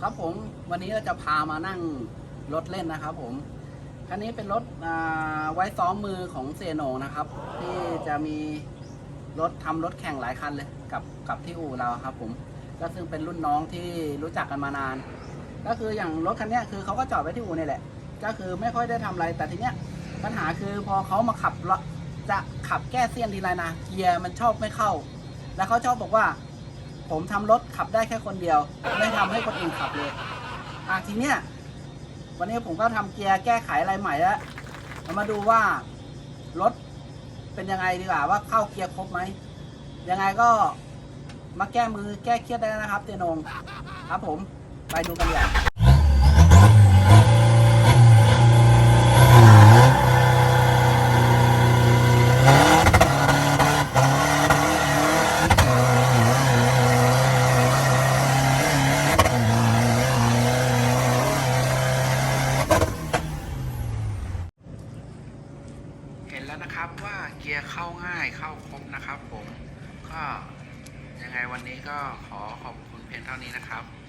ครับผมวันนี้เราจะพามานั่งรถเล่นนะครับผมคันนี้เป็นรถอ่าไว้ซ้อมมือของเซโนนะครับ ที่จะมีรถทำรถแข่งหลายคันเลยกับกับที่อู่เราครับ ผมก็ซึ่งเป็นรุ่นน้องที่รู้จักกันมานาน ก็คืออย่างรถคันนี้คือเขาก็จอดไว้ที่อู่นี่แหละ ก็คือไม่ค่อยได้ทำอะไรแต่ทีเนี้ยปัญหาคือพอเขามาขับจะขับแก้เสี้ยนทีไรนะเกียร์มันชอบไม่เข้า แล้วเขาชอบบอกว่า ผมทำรถขับได้แค่คนเดียว ไม่ทำให้คนอื่นขับเลยอะทีเนี้ยวันนี้ผมก็ทำเกียร์แก้ไขอะไรใหม่แล้วเรามาดูว่ารถเป็นยังไงดีกว่าว่าเข้าเกียร์ครบไหมยังไงก็มาแก้มือแก้เครียดได้นะครับเจนงครับผมไปดูกันเลย แล้วนะครับว่าเกียร์เข้าง่ายเข้าครบนะครับผมก็ยังไงวันนี้ก็ขอขอบคุณเพียงเท่านี้นะครับขอบคุณครับ